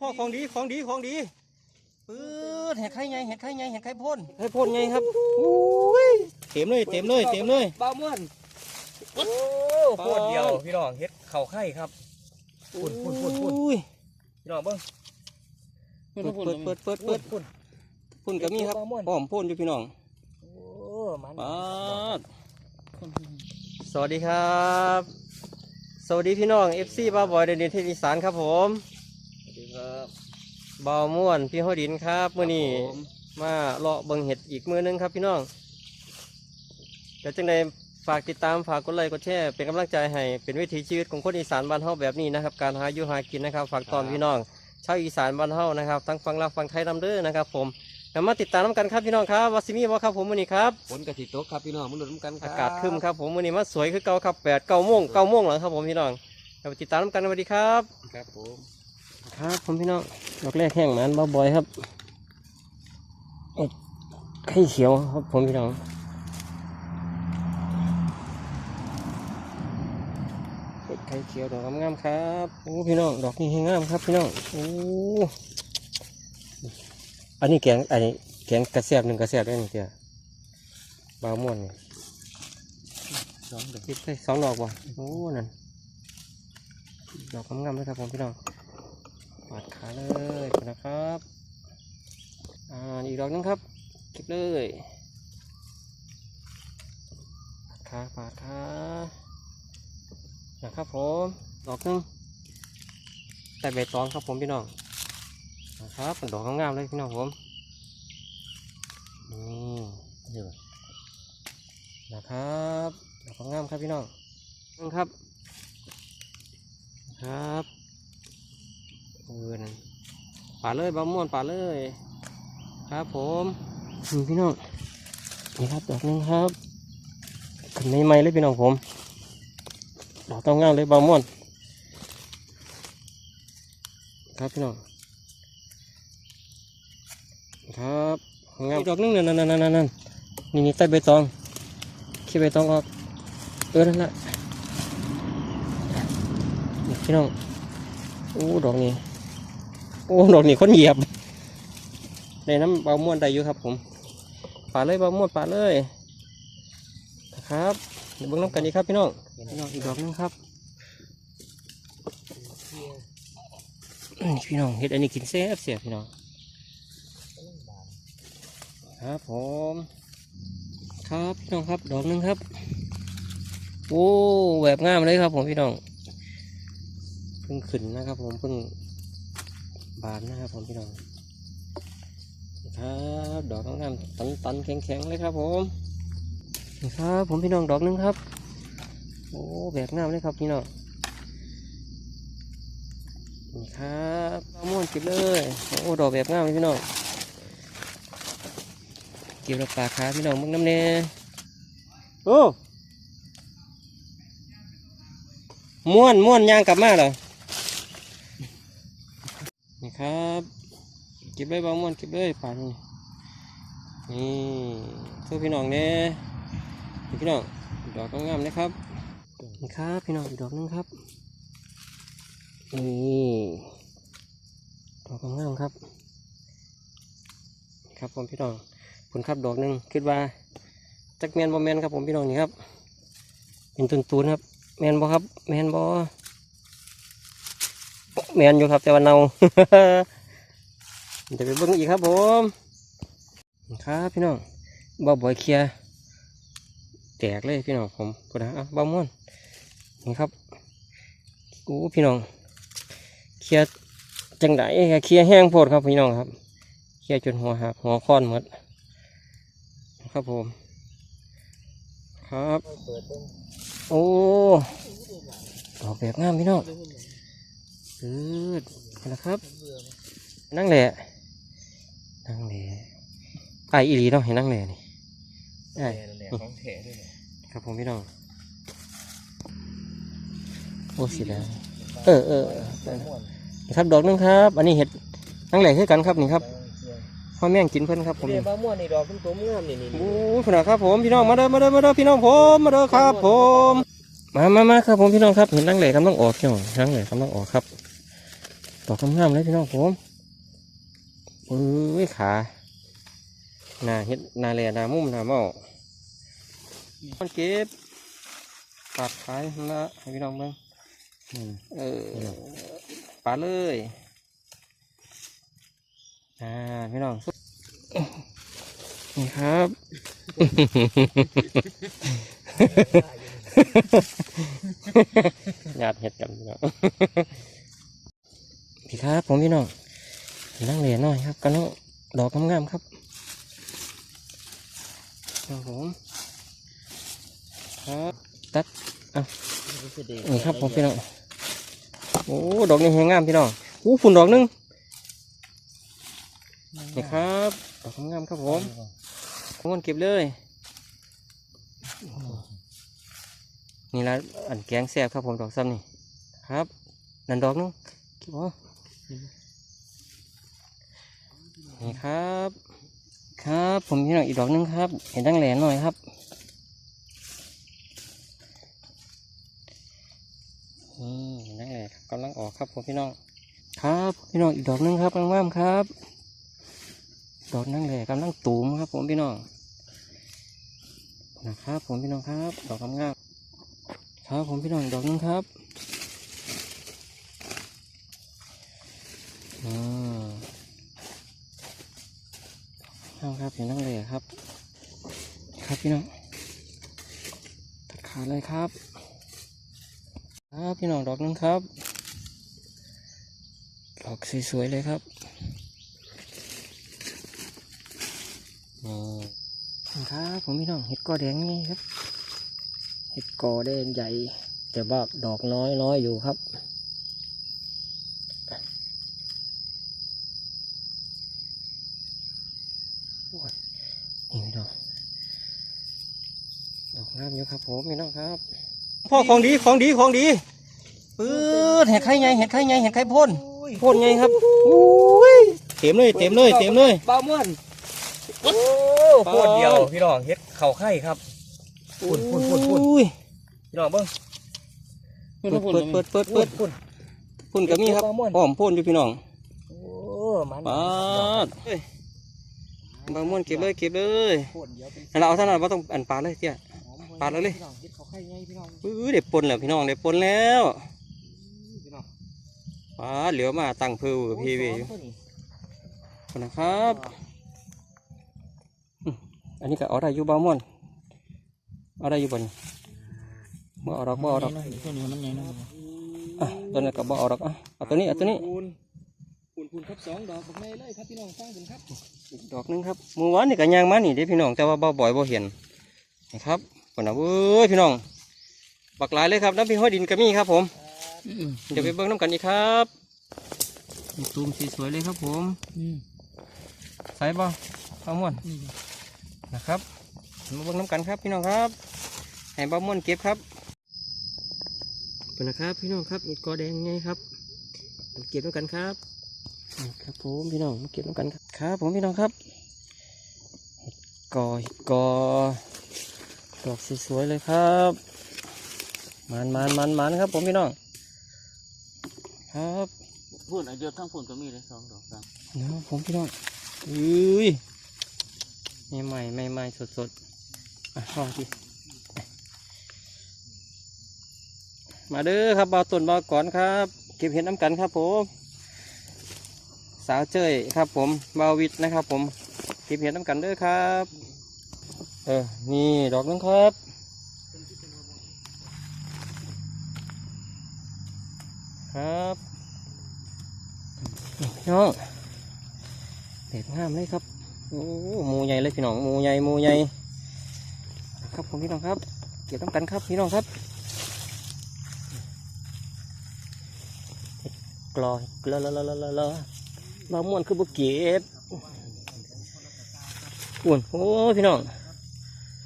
พ่อของดีของดีของดีปื๊ดเห็ดไข่ไงเห็ดไข่ไงเห็ดไข่พ่นไข่พ่นไงครับอุ้ยเต็มเลยเต็มเลยเต็มเลยบ้าม่วนโอ้โคตรเดียวพี่น้องเฮ็ดเข่าไข่ครับพุ่นพุ่นพุ่นพุ่นอุ้ยพี่น้องเบิ้งเปิดเปิดเปิดเปิดเปิดพุ่นพ่นก็มีครับบ้าม่วนพร้อมพ่นอยู่พี่น้องโอ้มันปาดสวัสดีครับ สวัสดีพี่น้อง FC บ้าบอยเดนเดนเทศอีสานครับผมสวัสดี ครับเบาม่วนพี่ห้อดินครับมื้อนี้ครับผมมาเลาะเบิ่งเห็ดอีกมื้อนึงครับพี่น้องเดี๋ยวจังใดฝากติดตามฝากกดไลค์กดแชร์เป็นกำลังใจให้เป็นวิถีชีวิตของคนอีสานบ้านเฮาแบบนี้นะครับ การหาอยู่หากินนะครับ ฝากตอนพี่น้องชาวอีสานบ้านเฮานะครับทั้งฝั่งลาวฝั่งไทยนำเด้อนะครับ ผมแล้วมาติดตามน้ำกันครับพี่น้องครับวาซิมีบ่ครับผมมื้อนี้ครับฝนกระติตกครับพี่น้องมันหลุดกันครับอากาศครึมครับผมมื้อนี้มาสวยคือเก่าครับแปดเก้าโมงเก้าโมงแล้วครับผมพี่น้องแล้วไปติดตามน้ำกันสวัสดีครับ ครับผม ครับผมพี่น้องดอกแรกแห้งมันบ้าบอยครับเอ็ดไข่เขียวครับผมพี่น้องเอ็ดไข่เขียวดอกงามๆครับโอ้พี่น้องดอกนี้ให้งามครับพี่น้องโอ้อันนี้แกงอันนี้แกงกระเสียบหนึ่งกระเสียบได้หนึ่งเดียวบาวม่วนนี่สองเด็กคิดได้สองดอกบ่โอ้นั่นดอกงามๆเลยครับผมพี่น้อง ปาดขาเลยนะครับอ่าอีกดอกนึงครับเก็บเลยปาดขาปาดขานะครับผมดอกนึงแต่ใบตองครับผมพี่น้องนะครับดอกงามๆเลยพี่น้องผมนี่เดี๋ยวนะครับดอกงามครับพี่น้องนี่ครับครับ ป่าเลยบะม่วนป่าเลย ครับผมนี่พี่น้องนี่ครับดอกหนึงครับขึ้นใหม่ๆเลยพี่น้องผมดอกต้องงามเลยบะม่วนครับพี่น้องครับงามดอกหนึงนั่นนั่นนั่นนั่นนั่นนี่นี่ใต้ใบตองขี้ใบตองออกเออนั่นแหละนี่พี่น้องโอ้ดอกนี้ โอ้ดอกนี้คนเหยียบในน้ำเบาม่วนได้อยู่ครับ ผมป่าเลยเบาม่วนป่าเลยนะครับเดี๋ยวเบิ่งน้ำกันดีครับพี่น้องพี่น้องอีกดอกหนึงครับพี่น้องเห็ดอันนี้กินแซ่บเสียพี่น้องครับผมครับพี่น้องครับดอกหนึงครับโอ้แบบงามเลยครับ ผมพี่น้องเพิ่งขึ้นนะครับ ผมเพิ่ง บานนะครับผมพี่น้องครับดอกงามตันตันๆแข็งแข็งๆเลยครับผมนี่ครับผมพี่น้องดอกหนึงครับ โอ้แบบงามเลยครับพี่น้องนี่ครับเอาม่วนเก็บเลยโอ้ดอกแบบงามเลยพี่น้องเก็บแล้วปากขาพี่น้องมึงน้ำเน่โอ้ม่วนม่วนยางกลับมาเหรอ ครับ เก็บเลยบางมวนเก็บเลยป่านนี้นี่เพื่อพี่น้องเนี่ยพี่น้องดอกงามนะครับนี่ครับพี่น้องอีกดอกหนึงครับนี่ดอกงามครับ ครับผมพี่น้องผลครับดอกหนึ่งคิดว่าจักแมนบ่แมนครับผมพี่น้องนี่ครับเป็นตุนๆครับ แมนบ่ครับ แมนบ่ แมนอยู่ครับแต่ว่าเนาเดี๋ยวไปเบิ่งอีกครับผมครับพี่น้องบ่บ่อยเคลียแตกเลยพี่น้องผมพูดนะอะบ่ม่วนนี่ครับโอ้พี่น้องเคลียจังไดเคลียแห้งโพดครับพี่น้องครับเคลียจนหัวหักหัวค้อนหมดครับผม ครับ โอ้ดอกแบบงามพี่น้อง อืดนะครับ นั่งแหละนั่งแหละไออีหลีเนาะเห็นนั่งแหละนี่ไอ้แหน่ของแท้ด้วยเนี่ยครับผมพี่น้องโอ้สิได้เออเออเออเออม่วนนี่ครับดอกหนึงครับ อันนี้เห็ดนั่งแหละคือกันครับนี่ครับพ่อแม่งกินเพิ่นครับผมเรียกว่าม่วนนี่ดอกตุ้มตุ้มงามนี่นี่โอ้ขนาดครับผมพี่น้องมาเด้อมาเด้อมาเด้อพี่น้องผมมาเด้อครับผมมามามาครับผมพี่น้องครับเห็นนั่งแหละกำลังออกพี่น้องนั่งแหละกำลังออกครับ ดอกงามๆเลยพี่น้องผมเอ้ยขาหน้าเฮ็ดหน้าแหล่หน้ามุมหน้าเมามันเก็บปาดขายนั่นละให้พี่น้องเบิ่งอืมเออปาดเลยอ่าพี่น้องสุดนี่ครับญาติเห็ดกันพี่น้อง พี่ครับผมพี่น้องนั่งเหรียญหน่อยครับกันน้องดอกงามๆครับครับผมครับตัดนี่ครับผมพี่น้องโอ้ดอกนี้แหงงามพี่น้องอู้ฝุ่นดอกหนึงนี่ครับดอกงามครับผมผมเก็บเลยนี่ละอันแกงแซ่บครับผมดอกซ้ำนี่ครับ นั่นดอกหนึงเก็บเอ นี่ครับ ครับ ผมพี่น้องอีกดอกหนึงครับ เห็นตั้งแหลนหน่อยครับ นี่เห็นตั้งแหลนกำลังออกครับผมพี่น้อง ครับพี่น้องอีกดอกหนึงครับงามๆครับ ดอกนั่งแหลกำลังตูมครับ ผมพี่น้อง นะครับ ผมพี่น้องครับ ดอกงามๆครับผมพี่น้องดอกหนึงครับ อืมเอาครับเห็นนั่งเลยครับ ครับพี่น้องตัดขาเลยครับ ครับพี่น้องดอกนึงครับ ดอกสวยๆเลยครับนี่ครับผมพี่น้องเห็ดกอแดงนี่ครับ เห็ดกอแดงใหญ่ แต่ว่าดอกน้อยน้อยอยู่ครับ นี่พี่น้องดอก งามอยู่ครับผมพี่น้องครับ พ่อของดีของดีของดีปื๊ดเห็ดไข่ใหญ่เห็ดไข่ใหญ่เห็ดไข่พ่นพ่นใหญ่ครับอุ้ยเต็มเลยเต็มเลยเต็มเลยบ้าม่วนโอ้โคตรเดียวพี่น้องเฮ็ดเข่าไข่ครับพ่นพ่นพ่นพ่นอุ้ยพี่น้องเบิ้งเปิดเปิดเปิดเปิดเปิดพ่นพ่นก็มีครับบ้าม่วนอ้อมพ่นอยู่พี่น้องโอ้มันปาดเฮ้ยบางม่วนเก็บเลยเก็บเลยโคตรเดียวเป็นนั่นเราเอาเท่านั้นว่าต้องอันปลาเลยเตี้ยหอม ปาดเลยเลยพี่น้องเฮ็ดเข่าไข่ไงพี่น้องอุ้ยเด็ดปนแล้วพี่น้องเด็ดปนแล้วพี่น้องปาดเหลียวมาตั้งเพื่อพี่เวอยู่โอ้ยสองตัวนี่ขอบคุณนะครับอืมอันนี้ก็เอาได้อยู่บ้าม่วนเอาได้อยู่บนบ่เอาดอกบ่เอาดอกตัวนี้มันใหญ่นะอะตัวนี้ก็บ่เอาดอกอะเอาตัวนี้เอาตัวนี้ปูนปูนปูนครับสองดอกบักไม้เลยครับพี่น้องฟังกันครับอีกดอกหนึงครับเมื่อวานนี่ก็ย่างมานี่เด้พี่น้องแต่ว่าบ่บ่อยบ่เห็นนะครับ คนน่ะเว้ยพี่น้องบักหลายเลยครับน้ำพี่ห้อยดินก็มีครับ ผมเดี๋ยวไปเบิ่งน้ำกันอีกครับตูมสีสวยเลยครับ ผมอืมใส่บ่บ้าม่วนนะครับมาเบิ่งน้ำกันครับ พี่น้องครับให้บ้าม่วนเก็บครับเป็นนะครับ พี่น้องครับมีกอแดงไงครับมาเก็บน้ำกันครับนี่ครับผมพี่น้องมาเก็บน้ำกันครับครับ ผมพี่น้องครับเห็ดกอเห็ดกอ ดอกสวยๆเลยครับมันมันมันมันครับ ผมพี่น้อง ครับพูดอายุทั้งฝุ่นก็มีเลยสองดอกครับเนาะผมพี่น้องอุ้ยใหม่ใหม่ใหม่ใหม่สดสดๆอะลองดิมาเด้อครับบาวต้นบาวก่อนครับ เก็บเห็ดน้ำกันครับผม สาวเจ้ยครับ ผมบาววิทย์นะครับ ผมเก็บเห็ดน้ำกันเด้อครับ เออ นี่ดอกนึงครับ ครับพี่น้องเด็ดงามเลยครับ โอ้หมูใหญ่เลยพี่น้องหมูใหญ่หมูใหญ่ ครับผมพี่น้องครับ เก็บต้องกันครับพี่น้องครับกลอกลอละละละละละบางม่วนคือบุเก็บอุ่นโอ้พี่น้อง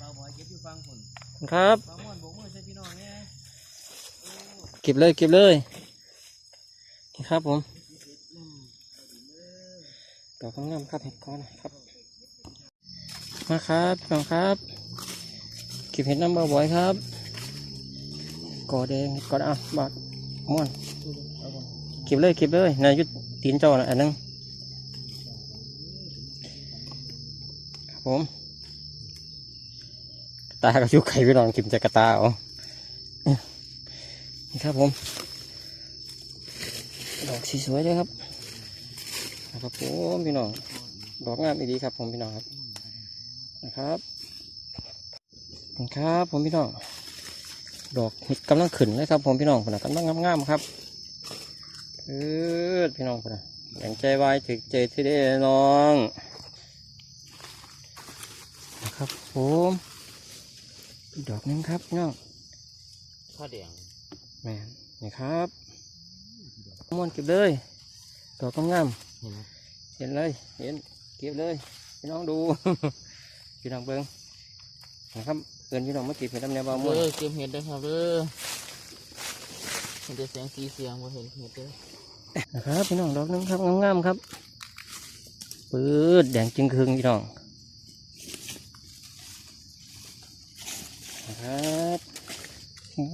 บ่าวบอยเก็บอยู่ฟังฝุ่น ครับบ่าวม่วนโบกมือใส่พี่นองเนี่ยเก็บเลยเก็บเลยนี่ครับผมดอกงามครับเห็ดก้อนนะครับ มาครับพี่น้องครับเก็บเห็ดน้ำบ่อยครับกอแดงเห็ดกอดอะบาดม่วนเก็บเลยเก็บเลยนายยุดตีนเจ้านะอันนึงครับผม ตากับยุกไข่พี่น้องกินจากะตาเอานี่ครับผม ดอกสีสวยเลยครับนะครับผมพี่น้อง ดอกงามดีครับผมพี่น้องครับ นะครับครับผมพี่น้อง ดอกกำลังขึ้นเลยครับผมพี่น้องคนนะกำลังงามๆครับเออพี่น้องคนน่ะแบ่งใจไว้ถึงใจที่ได้น้อง นะครับผม ดอกหนึงครับพี่น้องข้าวแดงแม่นนี่ครับมวนเก็บเลยดอกงามเห็นไหมๆเห็นเลยเห็นเก็บเลยพี่น้องดูพี่น้องเบิ้งนะครับเอินพี่น้องมาเก็บเห็ดลำเนียบาวมวนเออเก็บเห็ดด้วยครับเด้อเห็นแต่เสียงสีเสียงว่าเห็นเห็ดเด้อนะครับพี่น้องดอกหนึงครับงามๆครับปืดแดงจึงครึงพี่น้องนะ ครับโอ้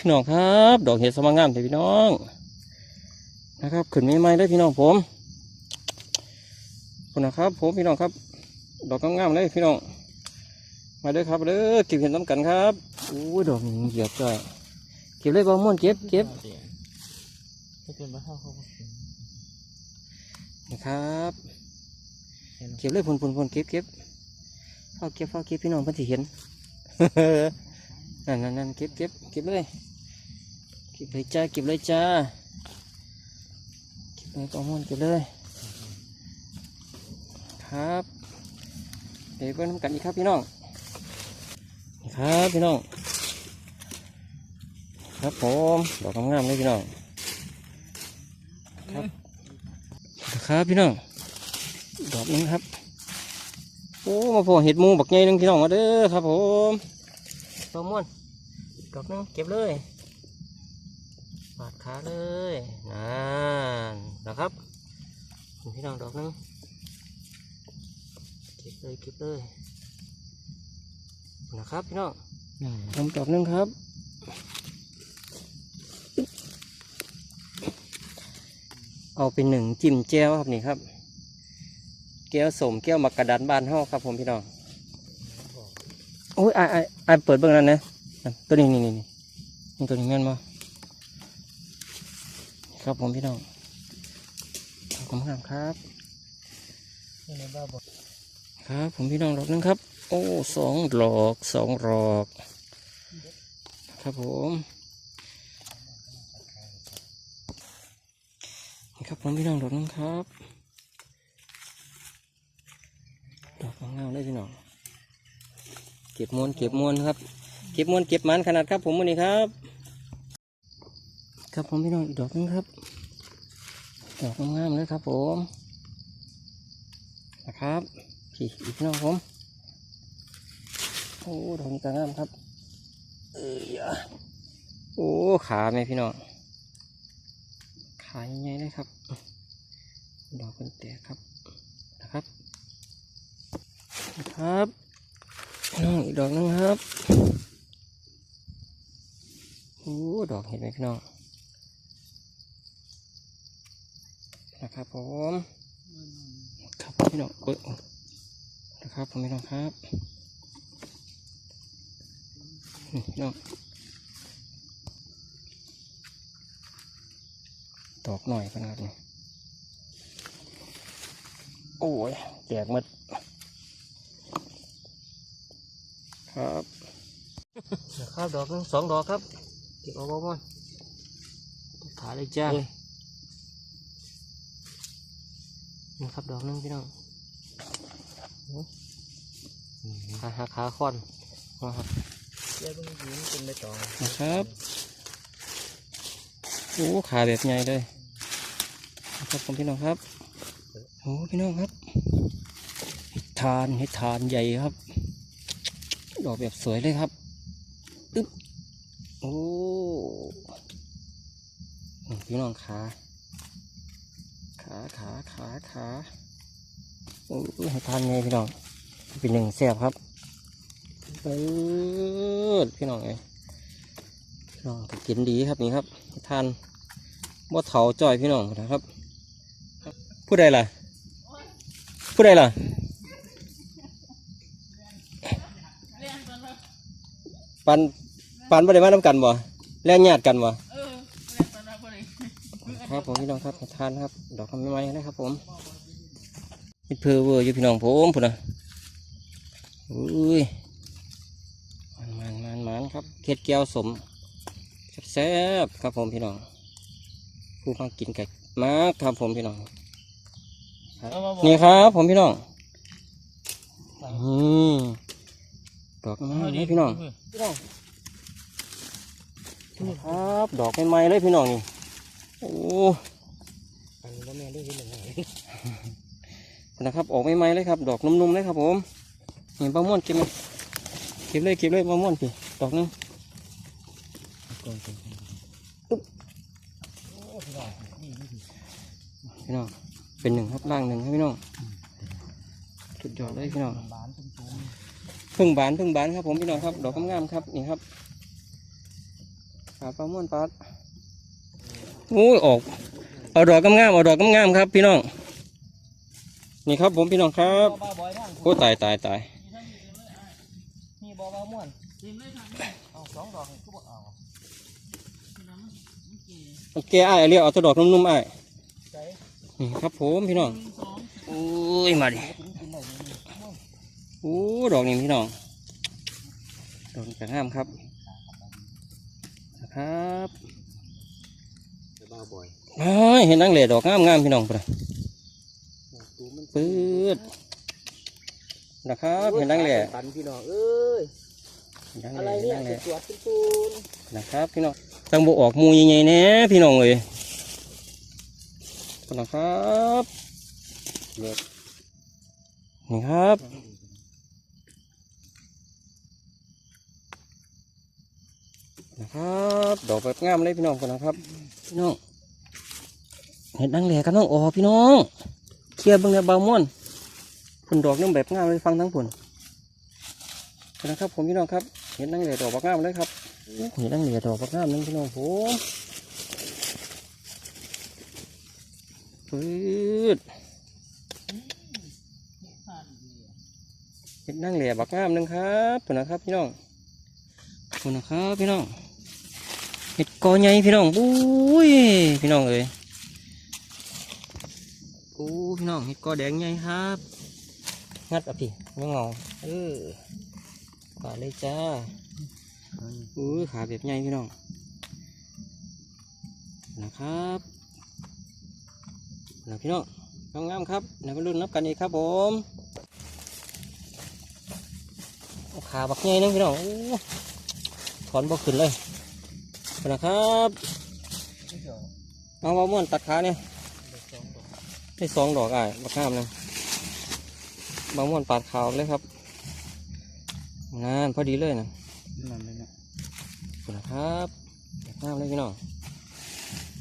พี่น้องครับ ดอกเห็ดสมังงามเลยพี่น้องนะครับขึ้นไม่ไมได้อพี่น้องผมคุณนะครับ ผมพี่น้องครับ ดอกงามๆเลยพี่น้องมาเด้อครับเด้อเก็บเห็ดน้ำกันครับโอ้ดอกเหยียบจ่อยเก็บเลยบอม่วนเก็บเก็บนะครับเก็บเลยพุ่นพุ่นพุ่นเก็บเก็บเฝ้าเก็บเฝ้าเก็บพี่น้องเพิ่นสิเห็น นั่นนั่นนั่นเก็บเก็บเก็บเลยเก็บเลยจ้าเก็บเลยจ้าเก็บเลยกองมันเก็บเลย ครับเดี๋ยวเพิ่นทำกันอีกครับพี่น้องครับพี่น้อง ครับผมดอกงามเลยพี่น้องครับครับพี่น้องดอกนึงครับโอ้มาพอเห็ดมูบักใหญ่นึงพี่น้องมาเด้อครับผม ตัวม่วนดอกนึงเก็บเลยปาดขาเลยนั่นนะครับพี่น้องดอกนึงเก็บเลยเก็บเลยนะครับพี่น้องทำดอกนึงครับเอาเป็นหนึ่งจิ้มแจ่วครับนี่ครับ แก้วสมแก้วมักกระดานบานห้อครับผมพี่น้อง โอ้ยไอ้ไอ้ไอเปิดเบื้องนั้นนะตัวนี้นี่นี่นี่ตัวนี้แม่นบ่ครับผมพี่น้องขอบคุณครับครับเห็นในบ้าบอกครับผมพี่น้องดอกนึงครับ โอ้สองดอกสองดอก ครับผมครับผมพี่น้องดอกนึงครับดอกงามๆเลยพี่น้อง เก็บมวนเก็บมวนครับ เก็บมวนเก็บมันขนาดครับ ผมวันนี้ครับ ครับผมพี่น้องอีกดอกนึงครับดอกงามๆเลยครับ ผมนะครับพี่อีกน้องผมโอ้ดอกนี้ก็งามครับ เอ้ยอะโอ้ขาแม่พี่น้องขาใหญ่ๆเลยครับ ดอกเป็นแตกครับนะครับครับ น้องอีกดอกนึงครับโอ้ดอกเห็นไหมพี่น้องนะครับผมครับพี่น้องเอ้ยนะครับผมพี่น้องครับนี่พี่น้องดอกหน่อยขนาดนี้โอ้ยแตกหมด ครับนะครับดอกหนึงสองดอกครับเก็บเอาบ้างขาเลยจ้านี่ครับดอกหนึงพี่น้องโอ้ยขาหักขาคอนนะครับเจ้าต้องยิงเป็นใบตองนะครับโอ้ขาแบบใหญ่เลยนะครับผมพี่น้องครับโอ้พี่น้องครับเห็ดทานเห็ดทานใหญ่ครับ ดอกแบบสวยเลยครับอึ๊บโอ้พี่น้องขาขาขาขาขาโอ้ยให้ทานไงพี่น้อง เป็นหนึ่งแซ่บครับเปิดพี่น้องเอ้ยพี่น้องกินดีครับนี่ครับทานบ่เถาจ่อยพี่น้องนะครับ ผู้ใดล่ะ ผู้ใดล่ะ ปันปันบ่ได้มาน้ำกันบ่แล่นญาติกันบ่ครับผมพี่น้องครับทานครับ ดอกทำไม้ๆนะครับผมมิเพอเวอร์อยู่พี่น้องผมพุ่นนะอุ้ยมันมันมันมันครับเค็ดแก้วสมแซ่บครับผมพี่น้องผู้มากินไก่มากครับผมพี่น้องนี่ครับผมพี่น้องอืม ดอกไม้เลยพี่น้องพี่น้องนี่ครับดอกใหม่ๆเลยพี่น้องนี่โอ้อันนี้แม่ได้ยินยังไงนะครับออกใหม่ๆเลยครับ ดอกนุ่มๆเลยครับ ผมนี่บะม่วนเก็บไหมเก็บเลยเก็บเลยบะม่วนพี่ดอกหนึงอุ๊บพี่น้องเป็นหนึ่งครับล่างหนึ่งครับพี่น้องสุดยอดเลยพี่น้องบานตุ้ม พึ่งบานพึ่งบานครับผมพี่น้องครับ ดอกงามๆครับนี่ครับปลาปลาม่วนปลาโอ้ยออกเอาดอกงามๆเอาดอกงามๆครับ พี่น้องนี่ครับผมพี่น้องครับบ้าบอยท่านโอ้ตายตายตายนี่บอบ้าม่วนเอาสองดอกก็บอกเอาโอเคไอ้ายเรียกเอาตัวดอกนุ่มๆไอ้ายใจนี่ครับผมพี่น้องโอ้ยมาดิ กินกินได้เลยนี่ โอ้ดอกนี้พี่น้องดอกนี้จะงามครับนะครับบ้าบอยอ้ายเห็นนังเหล่ดอกงามๆพี่น้องพุ่นน่ะตูมันปืดนะครับเห็นนังเหล่ปันพี่น้องเอ้ยเห็นนังเหอะไรล่เห็นเนี่ยนังเหล่ตรวจเป็นตูนนะครับพี่น้องตั้งโบออกหมูใหญ่ๆแน่พี่น้องเลยนะครับนี่ครับนะครับ ดอกแบบงามเลยพี่น้องคนนะครับ พี่น้องเห็นดังแหล่กันน้องอ๋อพี่น้อง เคลียร์เบิ่งเนี่ยเบาม่วนผลดอกนึงแบบงามเลยฟังทั้งผลนะครับ ผมพี่น้องครับ เห็นดังแหล่ดอกแบบงามเลยครับเห็นดังเหลือดอกบักน้ำนึงพี่น้องผมปืดเห็นดังเหลือบักน้ำนึงครับตัวนะครับพี่น้องตัวนะครับพี่น้อง เห็ดกอใหญ่พี่น้องบุ้ยพี่น้องเอ้ยโอ้พี่น้องเห็ดกอแดงใหญ่ครับงัดอะพี่ยังเงาเออป่าเลยจ้าอุ้ขาแบบใหญ่พี่น้องนะครับนะพี่น้องงามครับนะมาลุ้นนับกันอีกครับผมขาบักใหญ่นึงพี่น้องอถอนบ่ขึ้นเลย นะครับเอาว่าม่วนตัดขาเนี่ยได้สองดอกอะบักงามนะบางม่วนปาดขาวเลยครับนั่นพอดีเลยนะนั่นเลยนะขอบคุณครับงามเลยพี่น้อง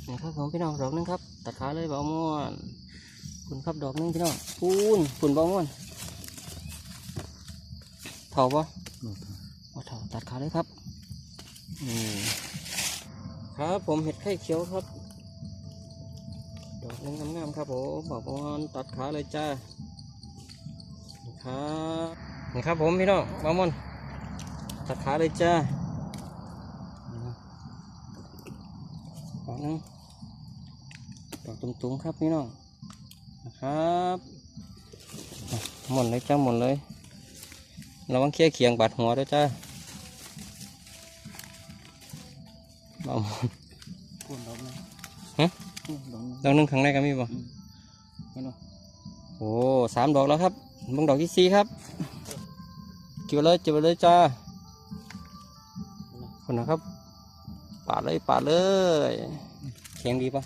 นะครับผมพี่น้องดอกหนึงครับ ตัดขาเลยบ่าวม่วนคุณครับดอกหนึงพี่น้องปูนคุณบ่าวม่วนเถาปะว่าเถาตัดขาเลยครับนี่ ครับผมเห็ดไข่เขียวครับดอกนึงงามๆครับผมบ่าวม่วนตัดขาเลยจ้านะครับนี่ครับผมพี่น้องบาม่วนตัดขาเลยจ้าดอกนึงดอกตุ้มๆครับพี่น้องนะครับหมดเลยจ้าหมดเลยระวังเคี้ยเขียงบาดหัวด้วยจ้า เอาหมดพูดดอกนึงฮะพูดดอกนึงดอกหนึงข้างในก็มีบ่เห็นไหมโอ้สามดอกแล้วครับเบังดอกที่สี่ครับเก็บไว้เลยเก็บไว้เลยจ้าคนนะครับปาดเลยปาดเลยเขียงดีปะ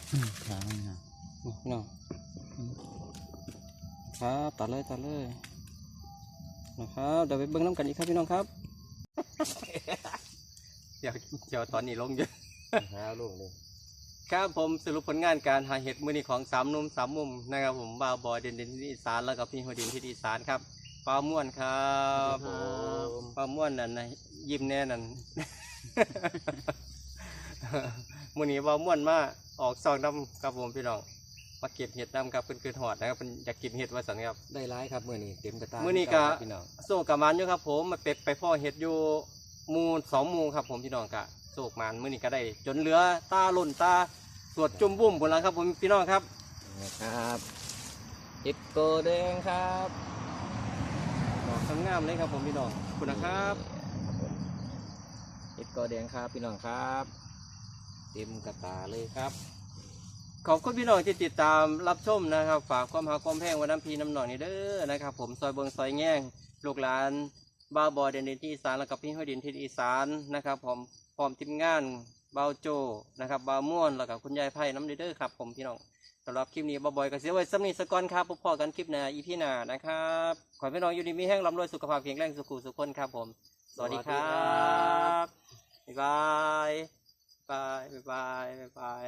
ขาเนี่ยนี่พี่น้องครับตัดเลยตัดเลยนะครับเดี๋ยวไปเบิ้งน้ำกันอีกครับพี่น้องครับเดี๋ยวเดี๋ยวตอนนี้ลงเยอะ หาลูกเลยครับผมสรุปผลงานการหาเห็ดมือนี้ของสามหนุ่มสามมุมนะครับผมบาวบอยเด่นเด่นที่อีสานแล้วก็พี่หัวดินที่อีสานครับปลาม่วนครับปลาม่วนนั่นนะยิ้มแน่นั่นมื้อนี้เบาม่วนมาออกซองดำครับผมพี่น้องมาเก็บเห็ดดำครับเพิ่นคือหอดนะครับเพิ่นอยากกินเห็ดว่าสันครับได้ร้ายครับมื้อนี้เต็มกระตามื้อนี้ก็ครับพี่น้องโศกกับมันอยู่ครับ ผมมาเป็ดไปพ่อเห็ดอยู่หมูสองหมูครับผมพี่น้องกะ โศกมันมื้อนี้ก็ได้ จนเหลือตาหล่นตาสวดจุ่มบุ้มหมดแล้วครับผมพี่น้องครับนะครับเห็ดโกแดงครับดอกงามๆเลยครับผมพี่น้องขอบคุณนะครับครับผมเห็ดโกแดงครับพี่น้องครับ เต็มกระตาเลยครับ ขอบคุณพี่น้องที่ติดตามรับชมนะครับ ฝากความหาความแพงไวันน้ำพีน้ำหนองนี่เด้อนะครับ ผมซอยเบิงซอยแง่งลูกหลานบ้าวบอยเดนดินที่อีสานแล้วกับพี่ห้อยดินที่อีสานนะครับ ผม พร้อมทีมงานเบาโจนะครับบาม่วนแล้วกับคุณยายไพ่น้ำเด้อครับ ผมพี่น้องสำหรับคลิปนี้บ้าวบอยก็เสียไว้สำนีสกอนครับพบพอกันคลิปหน้าอีพีหน้านะครับขอให้พี่น้องอยู่ดีมีแห้งร่ำรวยสุขภาพแข็งแรงสุขุสุขคนครับผม สวัสดีครับบ๊ายบายบายบายบาย